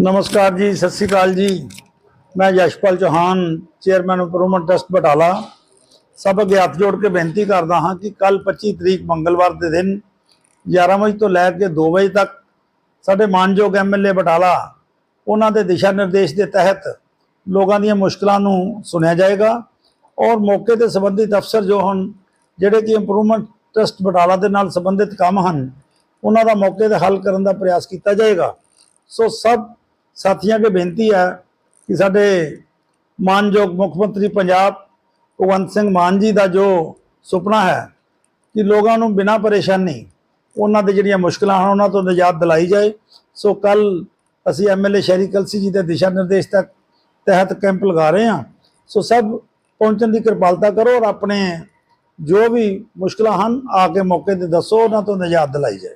ਨਮਸਕਾਰ ਜੀ, ਸਤਿ ਸ੍ਰੀ ਅਕਾਲ ਜੀ। ਮੈਂ Yashpal Chauhan, chairman improvement trust Batala. ਸਭ ਅੱਗੇ ਹੱਥ ਜੋੜ ਕੇ ਬੇਨਤੀ ਕਰਦਾ ਹਾਂ ਕਿ ਕੱਲ 25 ਤਰੀਕ ਮੰਗਲਵਾਰ ਦੇ ਦਿਨ 11 ਵਜੇ ਤੋਂ ਲੈ ਕੇ 2 ਵਜੇ ਤੱਕ ਸਾਡੇ ਮਾਨਯੋਗ ਐਮਐਲਏ ਬਟਾਲਾ, ਉਹਨਾਂ ਦੇ ਦਿਸ਼ਾ ਨਿਰਦੇਸ਼ ਦੇ ਤਹਿਤ ਲੋਕਾਂ ਦੀਆਂ ਮੁਸ਼ਕਲਾਂ ਨੂੰ ਸੁਣਿਆ ਜਾਏਗਾ ਔਰ ਮੌਕੇ ਤੇ ਸੰਬੰਧਿਤ ਅਫਸਰ ਜੋ ਹਨ, ਜਿਹੜੇ ਕਿ ਇੰਪਰੂਵਮੈਂਟ ਟਰਸਟ ਬਟਾਲਾ ਦੇ ਨਾਲ ਸੰਬੰਧਿਤ ਕੰਮ ਹਨ, ਉਹਨਾਂ ਦਾ ਮੌਕੇ ਤੇ ਹੱਲ ਕਰਨ ਦਾ ਪ੍ਰਯਾਸ ਕੀਤਾ ਜਾਏਗਾ। ਸੋ ਸਭ ਸਾਥੀਆਂ ਕੇ ਬੇਨਤੀ ਹੈ ਕਿ ਸਾਡੇ ਮਾਨਯੋਗ ਮੁੱਖ ਮੰਤਰੀ ਪੰਜਾਬ ਭਗਵੰਤ ਸਿੰਘ ਮਾਨ ਜੀ ਦਾ ਜੋ ਸੁਪਨਾ ਹੈ ਕਿ ਲੋਕਾਂ ਨੂੰ ਬਿਨਾਂ ਪਰੇਸ਼ਾਨੀ ਉਹਨਾਂ ਦੇ ਜਿਹੜੀਆਂ ਮੁਸ਼ਕਲਾਂ ਹਨ, ਉਹਨਾਂ ਤੋਂ ਨਿਜਾਤ ਦਿਲਾਈ ਜਾਏ। ਸੋ ਕੱਲ ਅਸੀਂ ਐਮਐਲਏ ਸ਼ਹਿਰੀ ਕਲਸੀ ਜੀ ਦੇ ਦਿਸ਼ਾ ਨਿਰਦੇਸ਼ ਤੱਕ ਤਹਿਤ ਕੈਂਪ ਲਗਾ ਰਹੇ ਹਾਂ। ਸੋ ਸਭ ਪਹੁੰਚਣ ਦੀ ਕਿਰਪਾਲਤਾ ਕਰੋ ਔਰ ਆਪਣੇ ਜੋ ਵੀ ਮੁਸ਼ਕਲਾਂ ਹਨ, ਆ ਕੇ ਮੌਕੇ ਤੇ ਦੱਸੋ, ਉਹਨਾਂ ਤੋਂ ਨਿਜਾਤ ਦਿਲਾਈ ਜਾਏ।